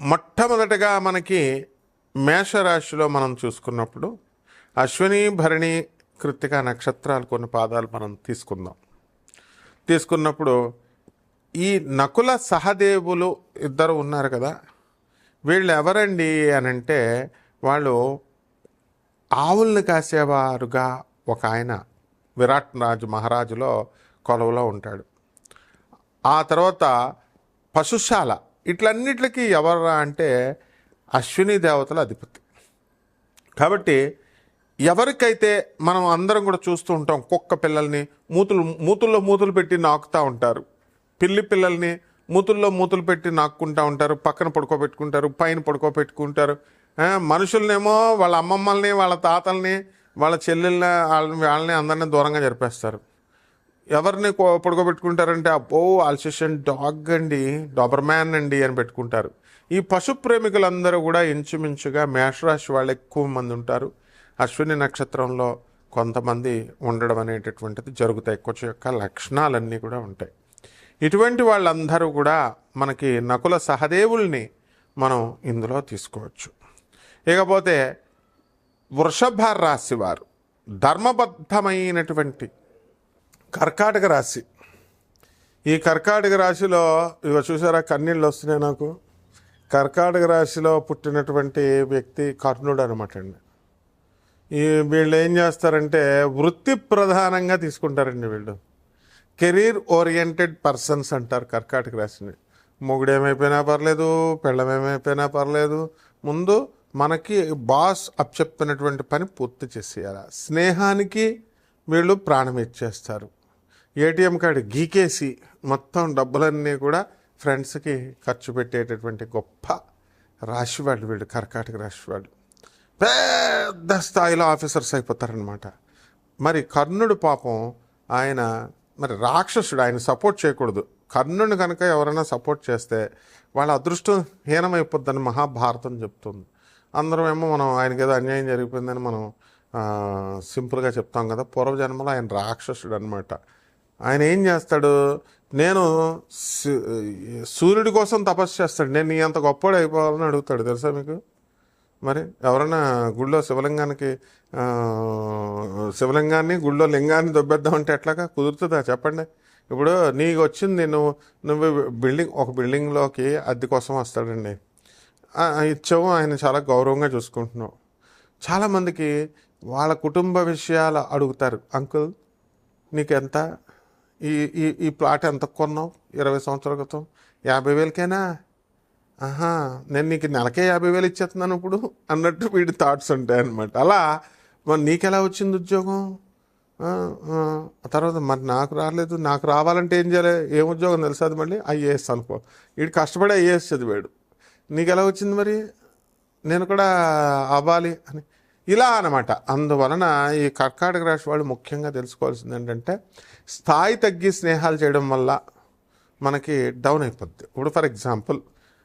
మొట్టమొదటగా మనకి మేషరాశిలో మనం చూసుకున్నప్పుడు అశ్విని భరణి కృత్తిక నక్షత్రాలు కొన్ని పాదాలు మనం తీసుకుందాం. తీసుకున్నప్పుడు ఈ నకుల సహదేవులు ఇద్దరు ఉన్నారు కదా. వీళ్ళు ఎవరండి అని అంటే వాళ్ళు ఆవుల్ని కాసేవారుగా ఒక ఆయన విరాట్ రాజు మహారాజులో కొలువులో ఉంటాడు. ఆ తర్వాత పశుశాల ఇట్లన్నిటికీ ఎవరా అంటే అశ్విని దేవతల అధిపతి. కాబట్టి ఎవరికైతే మనం అందరం కూడా చూస్తూ ఉంటాం కుక్క పిల్లల్ని మూతులు మూతుల్లో మూతులు పెట్టి నాకుతూ ఉంటారు. పిల్లి పిల్లల్ని మూతుల్లో మూతులు పెట్టి నాక్కుంటూ ఉంటారు పక్కన పడుకోబెట్టుకుంటారు పైన పడుకోబెట్టుకుంటారు. మనుషులనేమో వాళ్ళ అమ్మమ్మల్ని వాళ్ళ తాతల్ని వాళ్ళ చెల్లెల్ని వాళ్ళని వాళ్ళని అందరినీ దూరంగా జరిపేస్తారు. ఎవరిని కో- పడుకోబెట్టుకుంటారంటే అబ్బో ఆల్సేషన్ డాగ్ అండి డాబర్ మ్యాన్ అండి అని పెట్టుకుంటారు. ఈ పశు ప్రేమికులందరూ కూడా ఇంచుమించుగా మేషరాశి వాళ్ళు ఎక్కువ మంది ఉంటారు. అశ్విని నక్షత్రంలో కొంతమంది ఉండడం అనేటటువంటిది జరుగుతాయి. కొంచెం యొక్క లక్షణాలన్నీ కూడా ఉంటాయి. ఇటువంటి వాళ్ళందరూ కూడా మనకి నకుల సహదేవుల్ని మనం ఇందులో తీసుకోవచ్చు. ఇకపోతే వృషభ రాశి వారు ధర్మబద్ధమైనటువంటి కర్కాటక రాశి. ఈ కర్కాటక రాశిలో ఇవి చూసారా కన్నీళ్ళు వస్తున్నాయి నాకు. కర్కాటక రాశిలో పుట్టినటువంటి వ్యక్తి కర్ణుడు అనమాట అండి. ఈ వీళ్ళు ఏం చేస్తారంటే వృత్తి ప్రధానంగా తీసుకుంటారండి వీళ్ళు. కెరీర్ ఓరియంటెడ్ పర్సన్స్ అంటారు కర్కాటక రాశిని. మొగుడేమైపోయినా పర్లేదు పెళ్ళమేమైపోయినా పర్లేదు. ముందు మనకి బాస్ అప్పచెప్పినటువంటి పని పూర్తి చేసేయాలి. స్నేహానికి వీళ్ళు ప్రాణం ఇచ్చేస్తారు. ఏటీఎం కార్డు గీకేసి మొత్తం డబ్బులన్నీ కూడా ఫ్రెండ్స్కి ఖర్చు పెట్టేటటువంటి గొప్ప రాశివాళ్ళు వీళ్ళు కర్కాటక రాశివాళ్ళు. పెద్ద స్థాయిలో ఆఫీసర్స్ అయిపోతారనమాట మరి కర్ణుడు పాపం ఆయన మరి రాక్షసుడు ఆయన సపోర్ట్ చేయకూడదు. కర్ణుని కనుక ఎవరైనా సపోర్ట్ చేస్తే వాళ్ళ అదృష్టం హీనమైపోద్దని మహాభారతం చెప్తుంది. అందరం ఏమో మనం ఆయనకి ఏదో అన్యాయం జరిగిపోయిందని మనం సింపుల్గా చెప్తాం కదా. పూర్వజన్మలో ఆయన రాక్షసుడు అనమాట ఆయన ఏం చేస్తాడు? నేను సూర్యుడి కోసం తపస్సు చేస్తాడు. నేను నీ అంత గొప్పవాడు అయిపోవాలని అడుగుతాడు. తెలుసా మీకు? మరి ఎవరైనా గుళ్ళో శివలింగానికి శివలింగాన్ని గుళ్ళో లింగాన్ని దొబ్బేద్దామంటే ఎట్లాగా? కుదురుతుందా? చెప్పండి. ఇప్పుడు నీకు వచ్చింది నువ్వు నువ్వు బిల్డింగ్ ఒక బిల్డింగ్లోకి అద్దె కోసం వస్తాడండి. ఇచ్చావు ఆయన చాలా గౌరవంగా చూసుకుంటున్నావు చాలామందికి వాళ్ళ కుటుంబ విషయాలు అడుగుతారు. అంకుల్ నీకెంత? ఈ ఈ ఈ ప్లాట్ ఎంత కొన్నావు? ఇరవై సంవత్సరాల క్రితం. యాభై వేలకేనా? ఆహా నేను నీకు నెలకే యాభై వేలు ఇచ్చేస్తున్నాను ఇప్పుడు అన్నట్టు వీడి థాట్స్ ఉంటాయి అనమాట అలా మరి నీకెలా వచ్చింది ఉద్యోగం? తర్వాత మరి నాకు రాలేదు. నాకు రావాలంటే ఏం చేయాలి? ఏం ఉద్యోగం తెలుసు అది మళ్ళీ? ఐఏఎస్ అనుకో. వీడు కష్టపడి ఐఏఎస్ చదివాడు. నీకు ఎలా వచ్చింది మరి? నేను కూడా అవ్వాలి అని. ఇలా అనమాట అందువలన ఈ కర్కాటక రాశి వాళ్ళు ముఖ్యంగా తెలుసుకోవాల్సింది ఏంటంటే స్థాయి తగ్గి స్నేహాలు చేయడం వల్ల మనకి డౌన్ అయిపోద్ది. ఇప్పుడు ఫర్ ఎగ్జాంపుల్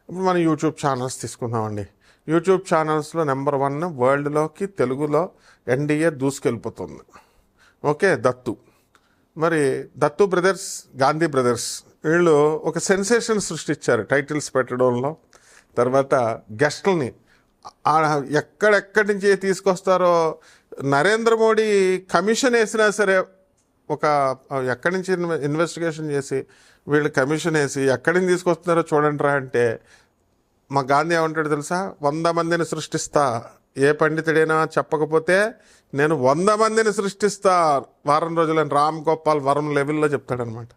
ఇప్పుడు మనం యూట్యూబ్ ఛానల్స్ తీసుకుందామండి. యూట్యూబ్ ఛానల్స్లో నెంబర్ వన్ వరల్డ్లోకి తెలుగులో ఎన్డీఏ దూసుకెళ్ళిపోతుంది. ఓకే దత్తు. మరి దత్తు బ్రదర్స్ గాంధీ బ్రదర్స్ వీళ్ళు ఒక సెన్సేషన్ సృష్టించారు టైటిల్స్ పెట్టడంలో. తర్వాత గెస్ట్లని ఎక్కడెక్కడి నుంచి తీసుకొస్తారో నరేంద్ర మోడీ కమిషన్ వేసినా సరే ఒక ఎక్కడి నుంచి ఇన్వె- ఇన్వెస్టిగేషన్ చేసి వీళ్ళు కమిషన్ వేసి ఎక్కడి నుంచి తీసుకొస్తున్నారో చూడండి రా అంటే మా గాంధీ ఏమంటాడు తెలుసా? వంద మందిని సృష్టిస్తా. ఏ పండితుడైనా చెప్పకపోతే నేను వంద మందిని సృష్టిస్తా. వారం రోజులని రామ్ గోపాల్ వరం లెవెల్లో చెప్తాడనమాట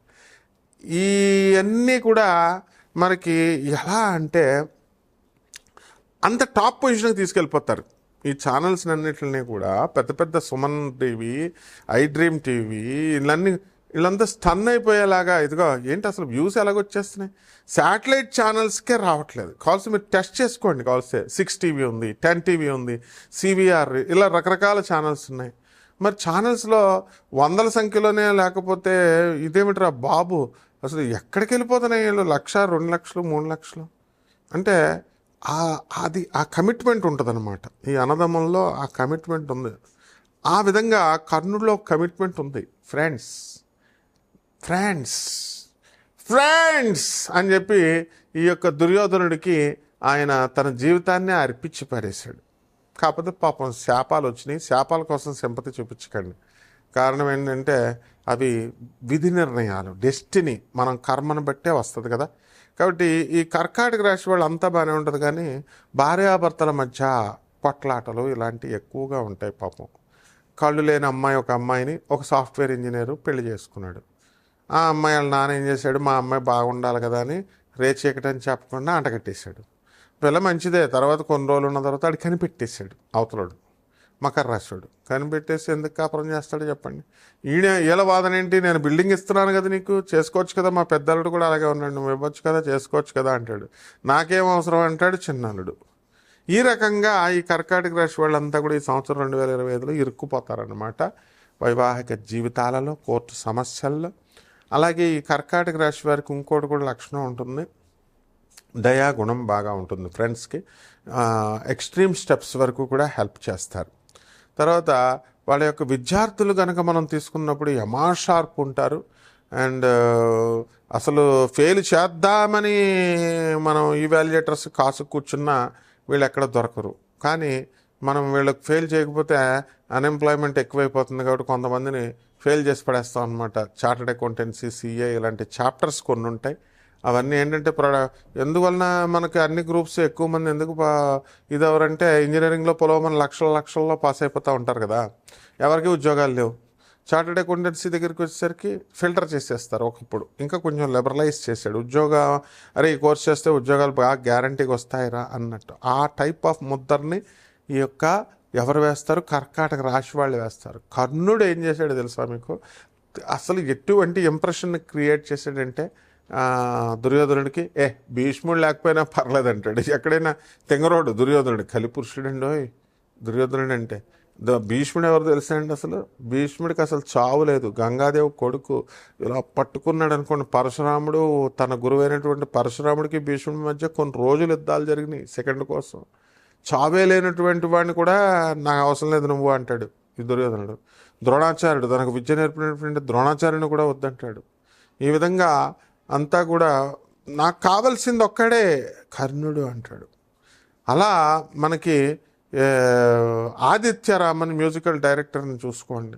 ఇవన్నీ కూడా మనకి ఎలా అంటే అంత టాప్ పొజిషన్కి తీసుకెళ్ళిపోతారు. ఈ ఛానల్స్ అన్నిటిని కూడా పెద్ద పెద్ద Suman TV I dream TV ఇళ్ళన్నీ వీళ్ళంతా స్టన్ అయిపోయేలాగా ఇదిగో ఏంటి అసలు వ్యూస్ ఎలాగొచ్చేస్తున్నాయి? శాటిలైట్ ఛానల్స్కే రావట్లేదు. కావాల్సి మీరు టెస్ట్ చేసుకోండి కావాల్సి సిక్స్ టీవీ ఉంది టెన్ టీవీ ఉంది సివిఆర్ ఇలా రకరకాల ఛానల్స్ ఉన్నాయి. మరి ఛానల్స్లో వందల సంఖ్యలోనే లేకపోతే ఇదేమిట్రా బాబు? అసలు ఎక్కడికి వెళ్ళిపోతున్నాయి వీళ్ళు? లక్ష రెండు లక్షలు మూడు లక్షలు? అంటే అది ఆ కమిట్మెంట్ ఉంటుందన్నమాట. ఈ అన్నదమ్మంలో ఆ కమిట్మెంట్ ఉంది. ఆ విధంగా కర్ణుడిలో కమిట్మెంట్ ఉంది. ఫ్రెండ్స్ ఫ్రెండ్స్ ఫ్రెండ్స్ అని చెప్పి ఈ యొక్క దుర్యోధనుడికి ఆయన తన జీవితాన్ని అర్పించి పారేశాడు. కాకపోతే పాపం శాపాలు వచ్చినాయి. శాపాల కోసం సింపతి చూపించకండి. కారణం ఏంటంటే అవి విధి నిర్ణయాలు. డెస్టినీ మనం కర్మను బట్టే వస్తుంది కదా. కాబట్టి ఈ కర్కాటక రాశి వాళ్ళు అంతా బాగానే ఉంటుంది కానీ భార్యాభర్తల మధ్య కొట్లాటలు ఇలాంటివి ఎక్కువగా ఉంటాయి పాపం. కళ్ళు లేని అమ్మాయి ఒక అమ్మాయిని ఒక సాఫ్ట్వేర్ ఇంజనీరు పెళ్ళి చేసుకున్నాడు. ఆ అమ్మాయి వాళ్ళ నాన్న ఏం చేశాడు మా అమ్మాయి బాగుండాలి కదా అని రేచీకటని చెప్పకుండా అంటగట్టేశాడు పిల్ల మంచిదే తర్వాత కొన్ని రోజులు ఉన్న తర్వాత ఆడు కనిపెట్టేశాడు అవతలడు. మకర రాశుడు కనిపెట్టేసి ఎందుకు కాపురం చేస్తాడో చెప్పండి. ఈయన ఈల వాదన ఏంటి? నేను బిల్డింగ్ ఇస్తున్నాను కదా నీకు చేసుకోవచ్చు కదా మా పెద్దలుడు కూడా అలాగే ఉన్నాడు నువ్వు ఇవ్వచ్చు కదా చేసుకోవచ్చు కదా అంటాడు. నాకేం అవసరం అంటాడు? చిన్నలుడు. ఈ రకంగా ఈ కర్కాటక రాశి వాళ్ళంతా కూడా ఈ సంవత్సరం రెండు వేల ఇరవై ఐదులో ఇరుక్కుపోతారనమాట వైవాహిక జీవితాలలో కోర్టు సమస్యల్లో. అలాగే ఈ కర్కాటక రాశి వారికి ఇంకోటి కూడా లక్షణం ఉంటుంది. దయా గుణం బాగా ఉంటుంది ఫ్రెండ్స్కి. ఎక్స్ట్రీమ్ స్టెప్స్ వరకు కూడా హెల్ప్ చేస్తారు. తర్వాత వాళ్ళ యొక్క విద్యార్థులు కనుక మనం తీసుకున్నప్పుడు యమా షార్ప్ ఉంటారు. అండ్ అసలు ఫెయిల్ చేద్దామని మనం ఈవాల్యుయేటర్స్ కాసు కూర్చున్నా వీళ్ళు ఎక్కడ దొరకరు. కానీ మనం వీళ్ళకి ఫెయిల్ చేయకపోతే అన్ఎంప్లాయ్మెంట్ ఎక్కువైపోతుంది కాబట్టి కొంతమందిని ఫెయిల్ చేసి పడేస్తాం అనమాట చార్టెడ్ అకౌంటెన్సీ సిఏ ఇలాంటి చాప్టర్స్ కొన్ని ఉంటాయి అవన్నీ ఏంటంటే ప్రొడ ఎందువలన మనకి అన్ని గ్రూప్స్ ఎక్కువ మంది ఎందుకు పా- ఇది ఎవరంటే ఇంజనీరింగ్లో పొలవమని లక్షల లక్షల్లో పాస్ అయిపోతూ ఉంటారు కదా. ఎవరికి ఉద్యోగాలు లేవు. చార్టెడ్ అకౌంటెన్సీ దగ్గరికి వచ్చేసరికి ఫిల్టర్ చేసేస్తారు ఒకప్పుడు. ఇంకా కొంచెం లిబరలైజ్ చేశాడు. ఉద్యోగ అరే ఈ కోర్స్ చేస్తే ఉద్యోగాలు బాగా గ్యారంటీగా వస్తాయిరా అన్నట్టు. ఆ టైప్ ఆఫ్ ముద్దర్ని ఈ యొక్క ఎవరు వేస్తారు? కర్కాటక రాశి వాళ్ళు వేస్తారు. కర్ణుడు ఏం చేశాడు తెలుసా మీకు? అసలు ఎటువంటి ఇంప్రెషన్ క్రియేట్ చేశాడంటే దుర్యోధనుడికి ఏ భీష్ముడు లేకపోయినా పర్లేదు అంటాడు ఎక్కడైనా తెంగరోడు దుర్యోధనుడు కలిపురుషుడండి ఓయ్ దుర్యోధనుడు అంటే భీష్ముడు ఎవరు తెలిసాండి అసలు? భీష్ముడికి అసలు చావు లేదు. గంగాదేవి కొడుకు ఇలా పట్టుకున్నాడు అనుకోండి పరశురాముడు తన గురువైనటువంటి పరశురాముడికి భీష్ముడి మధ్య కొన్ని రోజులు యుద్ధాలు జరిగినాయి సెకండ్ కోసం. చావే లేనటువంటి వాడిని కూడా నాకు అవసరం లేదు నువ్వు అంటాడు ఈ దుర్యోధనుడు. ద్రోణాచార్యుడు తనకు విద్య నేర్పినటువంటి ద్రోణాచార్యుని కూడా వద్దంటాడు. ఈ విధంగా అంతా కూడా నాకు కావలసింది ఒక్కడే కర్ణుడు అంటాడు. అలా మనకి ఆదిత్యరామన్ మ్యూజికల్ డైరెక్టర్ని చూసుకోండి.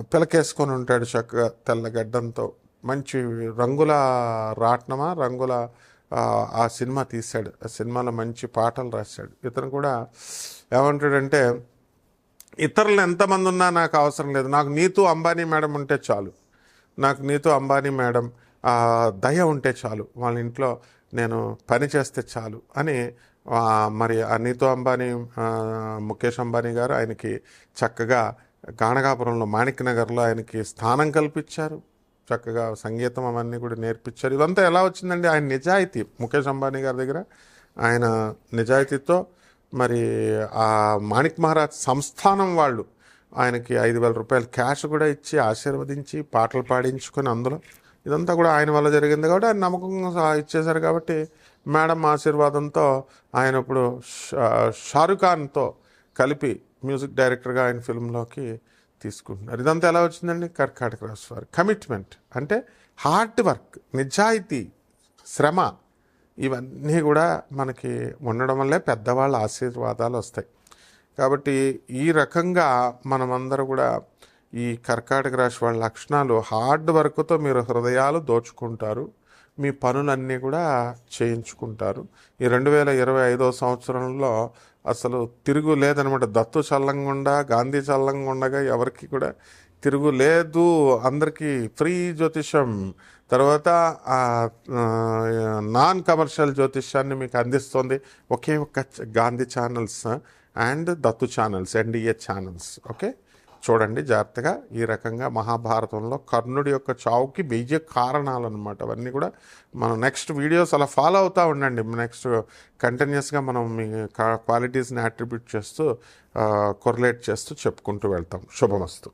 పిలకేసుకొని ఉంటాడు చక్కగా తెల్ల గడ్డంతో. మంచి రంగుల రాట్నమా? రంగుల ఆ, సినిమా తీశాడు. ఆ సినిమాలో మంచి పాటలు రాశాడు. ఇతను కూడా ఏమంటాడంటే ఇతరులు ఎంతమంది ఉన్నా నాకు అవసరం లేదు. నాకు నీతూ అంబానీ మేడం ఉంటే చాలు. నాకు నీతూ అంబానీ మేడం ఆ, దయ ఉంటే చాలు వాళ్ళ ఇంట్లో నేను పని చేస్తే చాలు అని మరి ఆ అంబానీ ముఖేష్ అంబానీ గారు ఆయనకి చక్కగా గాణగాపురంలో మాణిక్ నగర్లో ఆయనకి స్థానం కల్పించారు. చక్కగా సంగీతం అవన్నీ కూడా నేర్పించారు. ఇదంతా ఎలా వచ్చిందండి? ఆయన నిజాయితీ ముఖేష్ అంబానీ గారి దగ్గర ఆయన నిజాయితీతో మరి ఆ మాణిక్ మహారాజ్ సంస్థానం వాళ్ళు ఆయనకి ఐదు వేల రూపాయలు క్యాష్ కూడా ఇచ్చి ఆశీర్వదించి పాటలు పాడించుకొని అందులో ఇదంతా కూడా ఆయన వల్ల జరిగింది కాబట్టి ఆయన నమ్మకంగా ఇచ్చేశారు కాబట్టి మేడం ఆశీర్వాదంతో ఆయన ఇప్పుడు షారుఖ్ ఖాన్తో కలిపి మ్యూజిక్ డైరెక్టర్గా ఆయన ఫిల్మ్లోకి తీసుకుంటున్నారు. ఇదంతా ఎలా వచ్చిందండి? కర్కాటక రాశి వారు. కమిట్మెంట్ అంటే హార్డ్ వర్క్ నిజాయితీ శ్రమ ఇవన్నీ కూడా మనకి ఉండడం వల్లే పెద్దవాళ్ళ ఆశీర్వాదాలు వస్తాయి. కాబట్టి ఈ రకంగా మనమందరూ కూడా ఈ కర్కాటక రాశి వాళ్ళ లక్షణాలు హార్డ్ వర్క్తో మీరు హృదయాలు దోచుకుంటారు. మీ పనులన్నీ కూడా చేయించుకుంటారు. ఈ రెండు వేల ఇరవై ఐదో సంవత్సరంలో అసలు తిరుగు లేదనమాట. దత్తు చల్లంగుండా గాంధీ చల్లంగుండగా ఎవరికి కూడా తిరుగు లేదు. అందరికీ ఫ్రీ జ్యోతిషం తర్వాత నాన్ కమర్షియల్ జ్యోతిష్యాన్ని మీకు అందిస్తుంది. ఒకే ఒక్క Gandhi channels and Dattu channels NDA channels. Okay? చూడండి జాగ్రత్తగా. ఈ రకంగా మహాభారతంలో కర్ణుడి యొక్క చావుకి బీజ కారణాలు అనమాట అవన్నీ కూడా మనం నెక్స్ట్ వీడియోస్ అలా ఫాలో అవుతూ ఉండండి. నెక్స్ట్ కంటిన్యూస్గా మనం మీ క్వాలిటీస్ని అట్రిబ్యూట్ చేస్తూ కొరలేట్ చేస్తూ చెప్పుకుంటూ వెళ్తాం. శుభమస్తు.